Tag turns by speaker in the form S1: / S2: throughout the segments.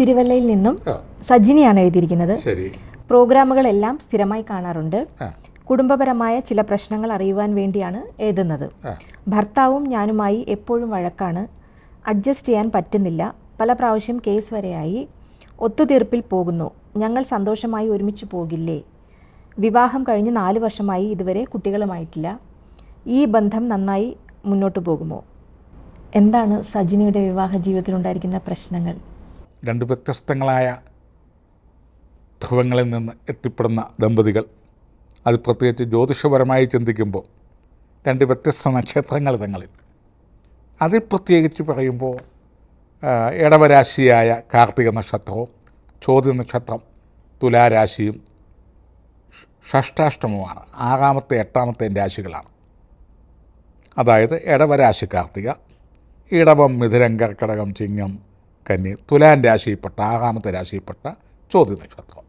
S1: തിരുവല്ലയിൽ നിന്നും സജിനിയാണ് എഴുതിയിരിക്കുന്നത്. പ്രോഗ്രാമുകളെല്ലാം സ്ഥിരമായി കാണാറുണ്ട്. കുടുംബപരമായ ചില പ്രശ്നങ്ങൾ അറിയുവാൻ വേണ്ടിയാണ് എഴുതുന്നത്. ഭർത്താവും ഞാനുമായി എപ്പോഴും വഴക്കാണ്. അഡ്ജസ്റ്റ് ചെയ്യാൻ പറ്റുന്നില്ല. പല പ്രാവശ്യം കേസ് വരെയായി. ഒത്തുതീർപ്പിൽ പോകുന്നു. ഞങ്ങൾ സന്തോഷമായി ഒരുമിച്ച് പോകില്ലേ? വിവാഹം കഴിഞ്ഞ് നാല് വർഷമായി ഇതുവരെ കുട്ടികളുമായിട്ടില്ല. ഈ ബന്ധം നന്നായി മുന്നോട്ട് പോകുമോ? എന്താണ് സജിനിയുടെ വിവാഹ ജീവിതത്തിലുണ്ടായിരിക്കുന്ന പ്രശ്നങ്ങൾ?
S2: രണ്ട് വ്യത്യസ്തങ്ങളായ ധ്രുവങ്ങളിൽ നിന്ന് എത്തിപ്പെടുന്ന ദമ്പതികൾ. അത് പ്രത്യേകിച്ച് ജ്യോതിഷപരമായി ചിന്തിക്കുമ്പോൾ രണ്ട് വ്യത്യസ്ത നക്ഷത്രങ്ങൾ തങ്ങളിൽ. അതിൽ പ്രത്യേകിച്ച് പറയുമ്പോൾ ഇടവരാശിയായ കാർത്തിക നക്ഷത്രവും ചോദ്യ നക്ഷത്രം തുലാരാശിയും ഷഷ്ടാഷ്ടമുമാണ് ആറാമത്തെ എട്ടാമത്തെ രാശികളാണ്. അതായത് ഇടവരാശി കാർത്തിക ഇടവം മിഥുരം കർക്കടകം ചിങ്ങം കന്നി തുലാൻ രാശിയിൽപ്പെട്ട ആറാമത്തെ രാശിയിൽപ്പെട്ട ചോദ്യ നക്ഷത്രം.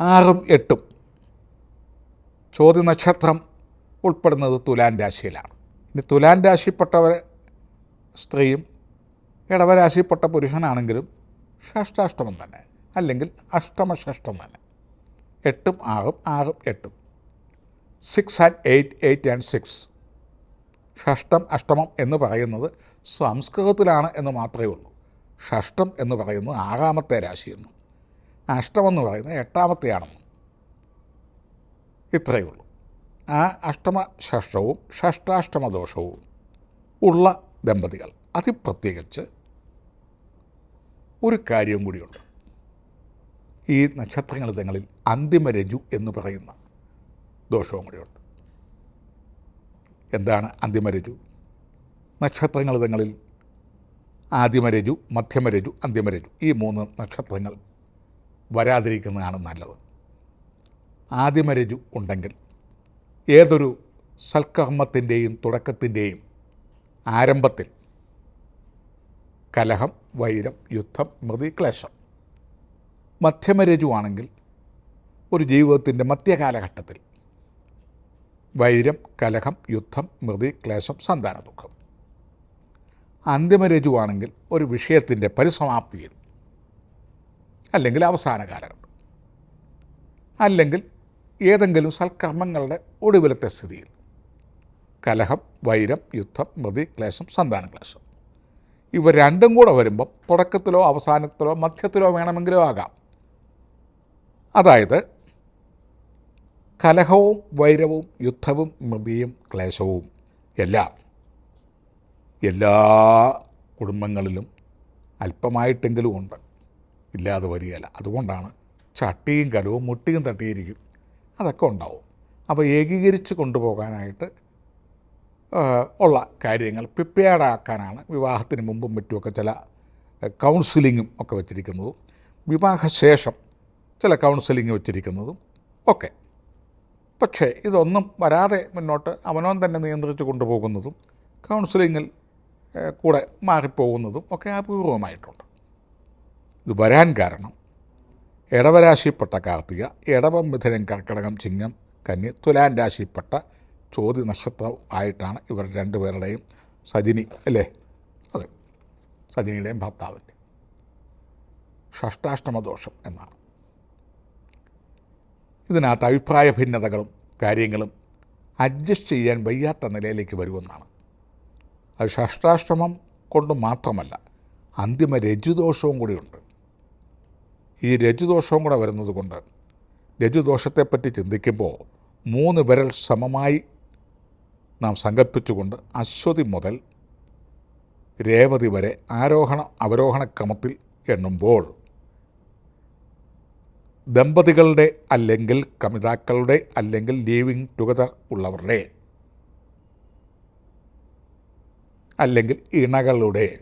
S2: ആറും എട്ടും. ചോദ്യ നക്ഷത്രം ഉൾപ്പെടുന്നത് തുലാൻ രാശിയിലാണ്. ഇനി തുലാൻ രാശിയിൽപ്പെട്ടവർ സ്ത്രീയും ഇടവരാശിയിൽപ്പെട്ട പുരുഷനാണെങ്കിലും ഷഷ്ടാഷ്ടമം തന്നെ അല്ലെങ്കിൽ അഷ്ടമഷഷ്ടം തന്നെ. എട്ടും ആറും ആറും എട്ടും. Six and eight eight and six. ഷഷ്ടം അഷ്ടമം എന്ന് പറയുന്നത് സംസ്കൃതത്തിലാണ് എന്ന് മാത്രമേ ഉള്ളൂ. ഷഷ്ടം എന്ന് പറയുന്നത് ആറാമത്തെ രാശിയെന്നും അഷ്ടം എന്ന് പറയുന്നത് എട്ടാമത്തെയാണെന്നും. ഇത്രയേ ഉള്ളൂ. ആ അഷ്ടമ ഷഷ്ടവും ഷഷ്ടാഷ്ടമ ദോഷവും ഉള്ള ദമ്പതികൾ അതിപ്രത്യേകിച്ച് ഒരു കാര്യവും കൂടിയുണ്ട്. ഈ നക്ഷത്രങ്ങൾ തങ്ങളിൽ അന്തിമരജു എന്ന് പറയുന്ന ദോഷവും കൂടിയുണ്ട്. എന്താണ് അന്തിമരജു? നക്ഷത്രങ്ങൾ തങ്ങളിൽ ആദിമരജു മധ്യമരജു അന്തിമരജു ഈ മൂന്ന് നക്ഷത്രങ്ങൾ വരാതിരിക്കുന്നതാണ് നല്ലത്. ആദിമരജു ഉണ്ടെങ്കിൽ ഏതൊരു സൽക്കർമ്മത്തിന്റെയും തുടക്കത്തിന്റെയും ആരംഭത്തിൽ കലഹം വൈരം യുദ്ധം മൃതി ക്ലേശം. മധ്യമരജു ആണെങ്കിൽ ഒരു ജീവിതത്തിന്റെ മധ്യകാലഘട്ടത്തിൽ വൈരം കലഹം യുദ്ധം മൃതി ക്ലേശം സന്താന ദുഃഖം അന്തിമരജുവാണെങ്കിൽ ഒരു വിഷയത്തിന്റെ പരിസമാപ്തിയിൽ അല്ലെങ്കിൽ അവസാന കാലഘട്ടം അല്ലെങ്കിൽ ഏതെങ്കിലും സൽക്കർമ്മങ്ങളുടെ ഒടുവിലത്തെ സ്ഥിതിയിൽ. കലഹം വൈരം യുദ്ധം മൃതി ക്ലേശം സന്താന ക്ലേശം. ഇവ രണ്ടും കൂടെ വരുമ്പം തുടക്കത്തിലോ അവസാനത്തിലോ മധ്യത്തിലോ വേണമെങ്കിലോ ആകാം. അതായത് കലഹവും വൈരവും യുദ്ധവും മൃതിയും ക്ലേശവും എല്ലാം എല്ലാ കുടുംബങ്ങളിലും അല്പമായിട്ടെങ്കിലും ഉണ്ട്. ഇല്ലാതെ വരികയില്ല. അതുകൊണ്ടാണ് ചട്ടിയും കലവും മുട്ടിയും തട്ടിയിരിക്കും. അതൊക്കെ ഉണ്ടാവും. അപ്പോൾ ഏകീകരിച്ച് കൊണ്ടുപോകാനായിട്ട് ഉള്ള കാര്യങ്ങൾ പ്രിപ്പയർഡാക്കാനാണ് വിവാഹത്തിന് മുമ്പും മറ്റുമൊക്കെ ചില കൗൺസിലിങ്ങും ഒക്കെ വെച്ചിരിക്കുന്നതും. വിവാഹശേഷം ചില കൗൺസിലിംഗ് വെച്ചിരിക്കുന്നതും ഒക്കെ. പക്ഷേ ഇതൊന്നും വരാതെ മുന്നോട്ട് അവനോൻ തന്നെ നിയന്ത്രിച്ച് കൊണ്ടുപോകുന്നതും കൗൺസിലിങ്ങിൽ കൂടെ മാറിപ്പോകുന്നതും ഒക്കെ അപൂർവമായിട്ടുണ്ട്. ഇത് വരാൻ കാരണം ഇടവരാശിപ്പെട്ട കാർത്തിക ഇടവം മിഥുനം കർക്കിടകം ചിങ്ങം കന്നി തുലാൻ രാശിപ്പെട്ട ചോദ്യ നക്ഷത്രം ആയിട്ടാണ് ഇവർ രണ്ടുപേരുടെയും സജിനി അല്ലേ? അതെ സജിനിയുടെയും ഭർത്താവിന്റെ ഷഷ്ടാഷ്ടമദോഷം എന്നാണ്. ഇതിനകത്ത് അഭിപ്രായ ഭിന്നതകളും കാര്യങ്ങളും അഡ്ജസ്റ്റ് ചെയ്യാൻ വയ്യാത്ത നിലയിലേക്ക് വരുമെന്നാണ്. അത് ഷഷ്ടാശ്രമം കൊണ്ട് മാത്രമല്ല അന്തിമ രജുദോഷവും കൂടിയുണ്ട്. ഈ രജുദോഷവും കൂടെ വരുന്നത് കൊണ്ട് രജുദോഷത്തെപ്പറ്റി ചിന്തിക്കുമ്പോൾ മൂന്ന് വിരൽ സമമായി നാം സങ്കല്പിച്ചുകൊണ്ട് അശ്വതി മുതൽ രേവതി വരെ ആരോഹണ അവരോഹണ ക്രമത്തിൽ എണ്ണുമ്പോൾ ദമ്പതികളുടെ അല്ലെങ്കിൽ കമിതാക്കളുടെ അല്ലെങ്കിൽ ലീവിങ് ടുഗദർ ഉള്ളവരുടെ അല്ലെങ്കിൽ ഇണകളുടെ.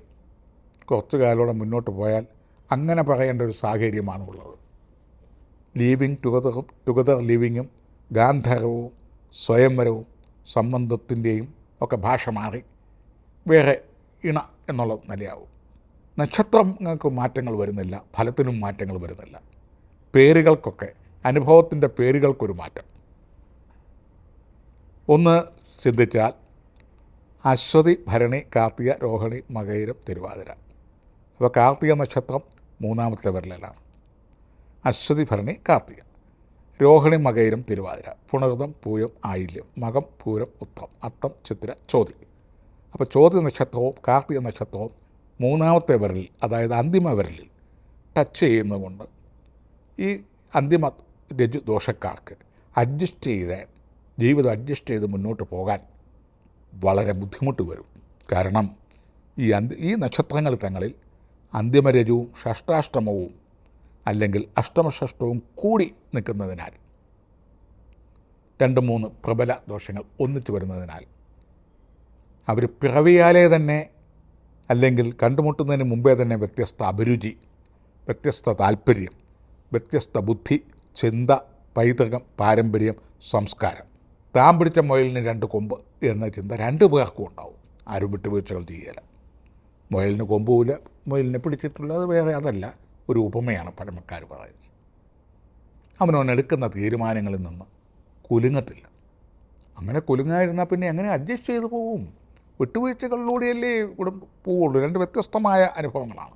S2: കുറച്ചു മുന്നോട്ട് പോയാൽ അങ്ങനെ പറയേണ്ട ഒരു സാഹചര്യമാണ് ഉള്ളത് ലീവിങ് ടുഗദർ ടുഗദർ ലിവിങ്ങും ഗാന്ധർവവും സ്വയംവരവും സംബന്ധത്തിന്റെയും ഒക്കെ ഭാഷ മാറി വേറെ ഇണ എന്നുള്ള നിലയാവും. നക്ഷത്രങ്ങൾക്ക് മാറ്റങ്ങൾ വരുന്നില്ല ഫലത്തിനും മാറ്റങ്ങൾ വരുന്നില്ല. പേരുകൾക്കൊക്കെ അനുഭവത്തിന്റെ പേരുകൾക്കൊരു മാറ്റം. ഒന്ന് ചിന്തിച്ചാൽ അശ്വതി ഭരണി കാർത്തിക രോഹിണി മകയിരം തിരുവാതിര. അപ്പോൾ കാർത്തിക നക്ഷത്രം മൂന്നാമത്തെ വിരലിലാണ്. അശ്വതി ഭരണി കാർത്തിക. രോഹിണി മകയിരം തിരുവാതിര. പുണർതം പൂയം ആയില്യം. മകം പൂരം ഉത്തം അത്തം ചിത്തിര ചോതി. അപ്പോൾ ചോതി നക്ഷത്രവും കാർത്തിക നക്ഷത്രവും മൂന്നാമത്തെ വിരലിൽ അതായത് അന്തിമ വിരലിൽ ടച്ച് ചെയ്യുന്നതുകൊണ്ട് ഈ അന്തിമ രജു ദോഷക്കാർക്ക് അഡ്ജസ്റ്റ് ചെയ്ത് ജീവിതം അഡ്ജസ്റ്റ് ചെയ്ത് മുന്നോട്ട് പോകാൻ വളരെ ബുദ്ധിമുട്ട് വരും. കാരണം ഈ അന്ത് ഈ നക്ഷത്രങ്ങൾ തങ്ങളിൽ അന്തിമരജവും ഷഷ്ടാഷ്ടമവും അല്ലെങ്കിൽ അഷ്ടമഷഷ്ടവും കൂടി നിൽക്കുന്നതിനാൽ രണ്ട് മൂന്ന് പ്രബല ദോഷങ്ങൾ ഒന്നിച്ചു വരുന്നതിനാൽ അവർ പിറവിയാലേ തന്നെ അല്ലെങ്കിൽ കണ്ടുമുട്ടുന്നതിന് മുമ്പേ തന്നെ വ്യത്യസ്ത അഭിരുചി വ്യത്യസ്ത താല്പര്യം വ്യത്യസ്ത ബുദ്ധി ചിന്ത പൈതൃകം പാരമ്പര്യം സംസ്കാരം താൻ പിടിച്ച മുയലിന് രണ്ട് കൊമ്പ് എന്ന ചിന്ത രണ്ട് പേർക്കും ഉണ്ടാവും. ആരും വിട്ടുവീഴ്ചകൾ ചെയ്യല. മുയലിന് കൊമ്പുമില്ല. മുയലിനെ പിടിച്ചിട്ടുള്ളത് വേറെ അതല്ല. ഒരു ഉപമയാണ് പഴമക്കാർ പറയുന്നത്. അവനവൻ എടുക്കുന്ന തീരുമാനങ്ങളിൽ നിന്ന് കുലുങ്ങത്തില്ല. അങ്ങനെ കുലുങ്ങായിരുന്നാൽ പിന്നെ എങ്ങനെ അഡ്ജസ്റ്റ് ചെയ്ത് പോവും? വിട്ടുവീഴ്ചകളിലൂടെയല്ലേ ഇവിടെ പോവുള്ളൂ. രണ്ട് വ്യത്യസ്തമായ അനുഭവങ്ങളാണ്.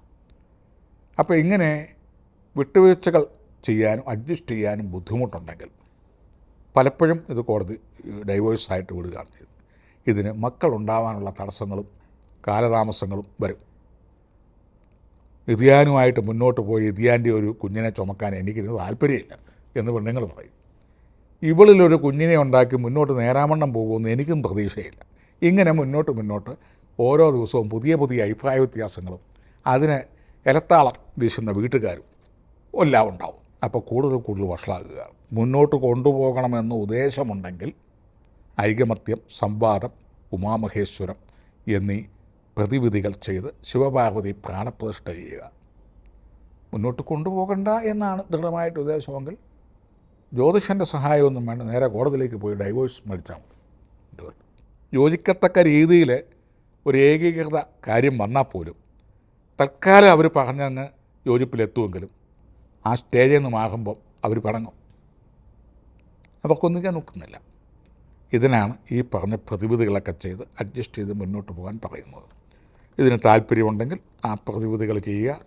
S2: അപ്പോൾ ഇങ്ങനെ വിട്ടുവീഴ്ചകൾ ചെയ്യാനും അഡ്ജസ്റ്റ് ചെയ്യാനും ബുദ്ധിമുട്ടുണ്ടെങ്കിൽ പലപ്പോഴും ഇത് കോടതി ഡൈവേഴ്സായിട്ട് വിടുകയാണ് ചെയ്തത് ഇതിന് മക്കളുണ്ടാവാനുള്ള തടസ്സങ്ങളും കാലതാമസങ്ങളും വരും. ഇതിയാനുമായിട്ട് മുന്നോട്ട് പോയി ഇതിയാന്റെ ഒരു കുഞ്ഞിനെ ചുമക്കാൻ എനിക്കിന് താല്പര്യമില്ല എന്ന് പെണ്ണുങ്ങൾ പറയും. ഇവളിലൊരു കുഞ്ഞിനെ ഉണ്ടാക്കി മുന്നോട്ട് നേരാമണ്ണം പോകുമെന്ന് എനിക്കും പ്രതീക്ഷയില്ല. ഇങ്ങനെ മുന്നോട്ട് മുന്നോട്ട് ഓരോ ദിവസവും പുതിയ പുതിയ അഭിപ്രായ വ്യത്യാസങ്ങളും അതിന് ഇലത്താളം വീശുന്ന വീട്ടുകാരും എല്ലാം ഉണ്ടാവും. അപ്പോൾ കൂടുതൽ കൂടുതൽ വഷളാകുക. മുന്നോട്ട് കൊണ്ടുപോകണമെന്ന ഉദ്ദേശമുണ്ടെങ്കിൽ ഐകമത്യം സംവാദം ഉമാമഹേശ്വരം എന്നീ പ്രതിവിധികൾ ചെയ്ത് ശിവപാർവതി പ്രാണപ്രതിഷ്ഠ ചെയ്യുക. മുന്നോട്ട് കൊണ്ടുപോകണ്ട എന്നാണ് ദൃഢമായിട്ട് ഉദ്ദേശമെങ്കിൽ ജ്യോതിഷന്റെ സഹായമൊന്നും വേണ്ട. നേരെ കോടതിയിലേക്ക് പോയി ഡൈവോഴ്സ് മേടിച്ചാൽ മതി. യോജിക്കത്തക്ക രീതിയിൽ ഒരു ഏകീകൃത കാര്യം വന്നാൽ പോലും തൽക്കാലം അവർ പറഞ്ഞങ്ങ് യോജിപ്പിലെത്തുമെങ്കിലും ആ സ്റ്റേജിൽ നിന്ന് മാറുമ്പോൾ അവർ പടങ്ങും അവർക്കൊന്നിക്കാൻ നോക്കുന്നില്ല ഇതിനാണ് ഈ പറഞ്ഞ പ്രതിവിധികളൊക്കെ ചെയ്ത് അഡ്ജസ്റ്റ് ചെയ്ത് മുന്നോട്ട് പോകാൻ പറയുന്നത്. ഇതിന് താല്പര്യമുണ്ടെങ്കിൽ ആ പ്രതിവിധികൾ ചെയ്യുക.